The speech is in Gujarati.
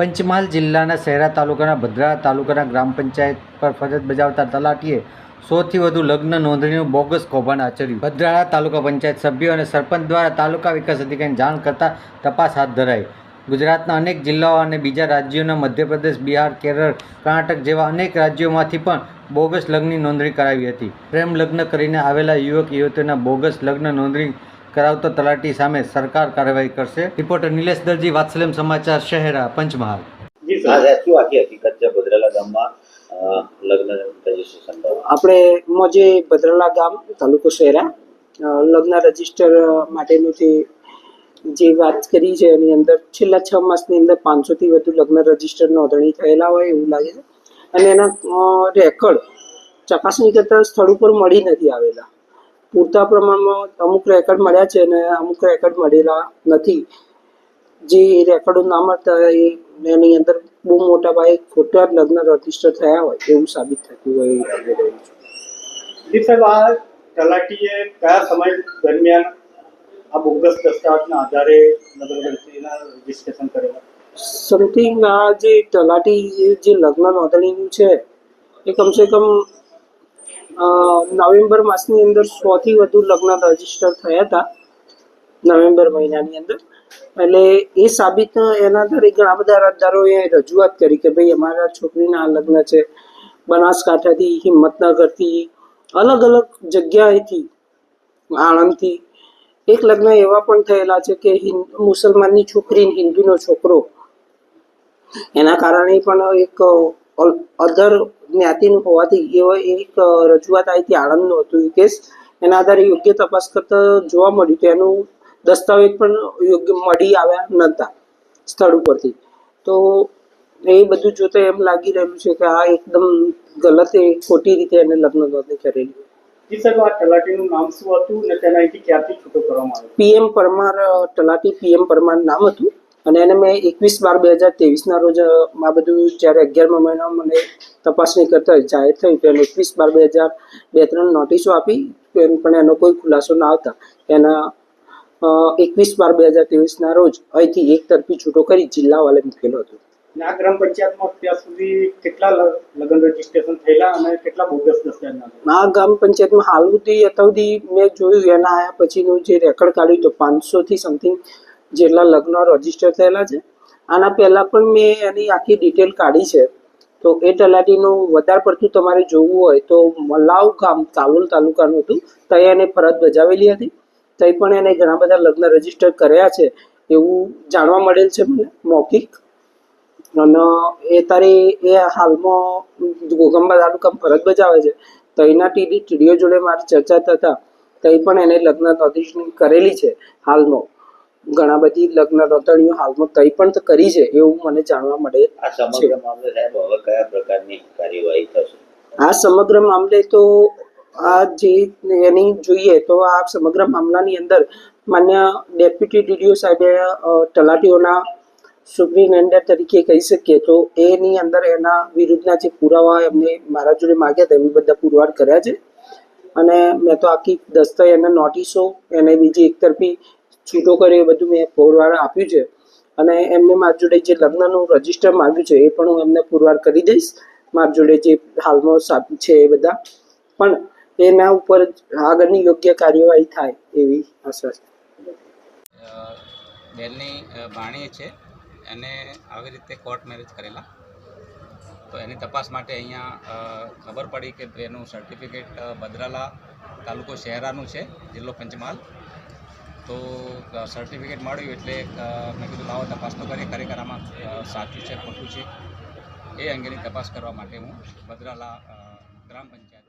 પંચમહાલ જિલ્લાના શહેરા તાલુકાના ભદ્રા તાલુકાના ગ્રામ પંચાયત પર ફરજ બજાવતા તલાટીએ સોથી વધુ લગ્ન નોંધણીનું બોગસ કૌભાંડ આચર્યું. ભદ્રાળા તાલુકા પંચાયત સભ્યો અને સરપંચ દ્વારા તાલુકા વિકાસ અધિકારીને જાણ કરતા તપાસ હાથ ધરાઈ. ગુજરાતના અનેક જિલ્લાઓ અને બીજા રાજ્યોના મધ્યપ્રદેશ, બિહાર, કેરળ, કર્ણાટક જેવા અનેક રાજ્યોમાંથી પણ બોગસ લગ્નની નોંધણી કરાવી હતી. પ્રેમ લગ્ન કરીને આવેલા યુવક યુવતીઓના બોગસ લગ્ન નોંધણી કરાવતો તલાટી સામે સરકાર કાર્યવાહી કરશે. રિપોર્ટર નિલેશ દરજી વાત્સલ્યમ સમાચાર શહેરા પંચમહાલ. જી શું આખી હકીકત છે ભદ્રેલા ગામમાં? લગ્ન રજીસ્ટ્રેશન આપણે મોજે ભદ્રલા ગામ તાલુકો શહેરા લગ્ન રજિસ્ટર માટેનું જે જે વાત કરી છે એની અંદર છેલ્લા છ માસની અંદર પાંચસોથી વધુ લગ્ન રજિસ્ટર નોંધણી થયેલા હોય એવું લાગે છે. અને એના રેકોર્ડ ચકાસણી કરતા સ્થળ ઉપર મળી નથી આવેલા. પૂરતા પ્રમાણમાં અમુક રેકર્ડ મળ્યા છે અને અમુક રેકર્ડ મળેલા નથી. જે રેકર્ડો ના મળતા એ એની અંદર બહુ મોટા ભાઈ ખોટા લગ્ન રજિસ્ટર થયા હોય એવું સાબિત થતું હોય એવું લાગી રહ્યું છે. જી સાહેબ આ તલાટીએ કયા સમય દરમિયાન આ બોગસ દસ્તાવેજના આધારે રજીસ્ટ્રેશન કરેલા? સમથિંગ આ જે તલાટી જે લગ્ન નોંધણીનું છે એ કમસે કમ નવેમ્બર માસની અંદર સોથી વધુ લગ્ન રજિસ્ટર થયા હતા, નવેમ્બર મહિનાની અંદર. એટલે એ સાબિત એના આધારે ઘણા બધા અરજદારોએ રજૂઆત કરી કે ભાઈ અમારા છોકરીના આ લગ્ન છે, બનાસકાંઠાથી, હિંમતનગરથી, અલગ અલગ જગ્યાએથી, આણંદથી. એક લગ્ન એવા પણ થયેલા છે કે મુસલમાનની છોકરી હિન્દુનો છોકરો. એના કારણે પણ એક અધર જ્ઞાતિનું હોવાથી એવો એક રજૂઆત આવી હતી આણંદનું હતું એ કેસ એના આધારે યોગ્ય તપાસ કરતા જોવા મળ્યું તો એનું દસ્તાવેજ પણ યોગ્ય મળી આવ્યા નહોતા સ્થળ ઉપરથી. તો એ બધું જોતા એમ લાગી રહ્યું છે કે આ એકદમ ગલત એ ખોટી રીતે એને લગ્ન નોંધણી કરેલી પીએમ પરમાર તલાટી પીએમ પરમાર નામ હતું. અને એને મેં એકવીસ બાર બે હજાર ત્રેવીસના રોજ આ બધું જ્યારે અગિયારમા મહિનામાં મને તપાસણી કરતા જાહેર થયું તો એને એકવીસ બાર બે હજાર બે ત્રણ નોટિસો આપી પણ પણ એનો કોઈ ખુલાસો ના આવતા. એના એકવીસ બાર બે હજાર ત્રેવીસના રોજ અહીંથી એક તરફી છૂટો કરી જિલ્લા વાલે મૂકેલો હતો. આ ગ્રામ પંચાયતમાં અત્યાર સુધી કેટલા લગ્ન રજીસ્ટ્રેશન થયેલા અને કેટલા બોગસ દસ્તાવેજના આ ગ્રામ પંચાયતમાં હાલ સુધી અત્યાર સુધી મેં જોયું એના આયા પછીનું જે રેકોર્ડ કાઢ્યું તો પાંચસોથી સમથિંગ જેટલા લગ્ન રજિસ્ટર થયેલા છે. આના પહેલાં પણ મેં એની આખી ડિટેલ કાઢી છે. તો એ તલાટીનું વધારે પડતું તમારે જોવું હોય તો મલાવ ગામ કાલોલ તાલુકાનું હતું. ત્યાં એને ફરજ બજાવેલી હતી. ત્યાં પણ એને ઘણા બધા લગ્ન રજિસ્ટર કર્યા છે. એવું જાણવા મળેલ છે મને મૌખિક. અને એ તારે એ હાલમાં ગોગંબા તાલુકા ફરજ બજાવે છે. તો ટીડી ટીડીઓ જોડે મારી ચર્ચા થતા તઈ પણ એને લગ્ન નોંધણી કરેલી છે હાલમાં. ઘણા બધી લગ્ન નોંધણીઓ હાલમાં કઈ પણ કરી છે એવું મને જાણવા મળે આ સમગ્ર મામલે સાહેબ હવે કયા પ્રકારની કાર્યવાહી થશે? આ સમગ્ર મામલે તો આ જે એની જોઈએ તો આ સમગ્ર મામલાની અંદર માન્ય ડેપ્યુટી ડીડીઓ સાહેબે તલાટીઓના સુપ્રિન્ટેન્ડન્ટ તરીકે કહી શકીએ તો એની અંદર એના વિરુદ્ધના જે પુરાવા એમને મારા જોડે માગ્યા હતા એમને બધા પુરવાર કર્યા છે. અને મેં તો આખી દસ્તાવેજ એને નોટિસો એને બીજી એકતરફી છૂટો કર્યો એ બધું મેં પુરવાર આપ્યું છે. અને એમને મારી જોડે જે લગ્નનું રજિસ્ટર માગ્યું છે એ પણ હું એમને પુરવાર કરી દઈશ. મારી જોડે જે હાલમાં છે એ બધા. પણ એના ઉપર આગળની યોગ્ય કાર્યવાહી થાય એવી આશા છે. બેનની અ, છે. એને આવી રીતે કોર્ટ મેરેજ કરેલા. તો એની તપાસ માટે અહીંયા ખબર પડી કે એનું સર્ટિફિકેટ બદરાલા તાલુકો શહેરાનું છે જિલ્લો પંચમહાલ. તો સર્ટિફિકેટ મળ્યું એટલે મેં કીધું લાવો, તપાસ તો કરીએ. ખરેખર આમાં સાચું છે, ખોટું છે એ અંગેની તપાસ કરવા માટે હું ભદ્રાલા ગ્રામ પંચાયત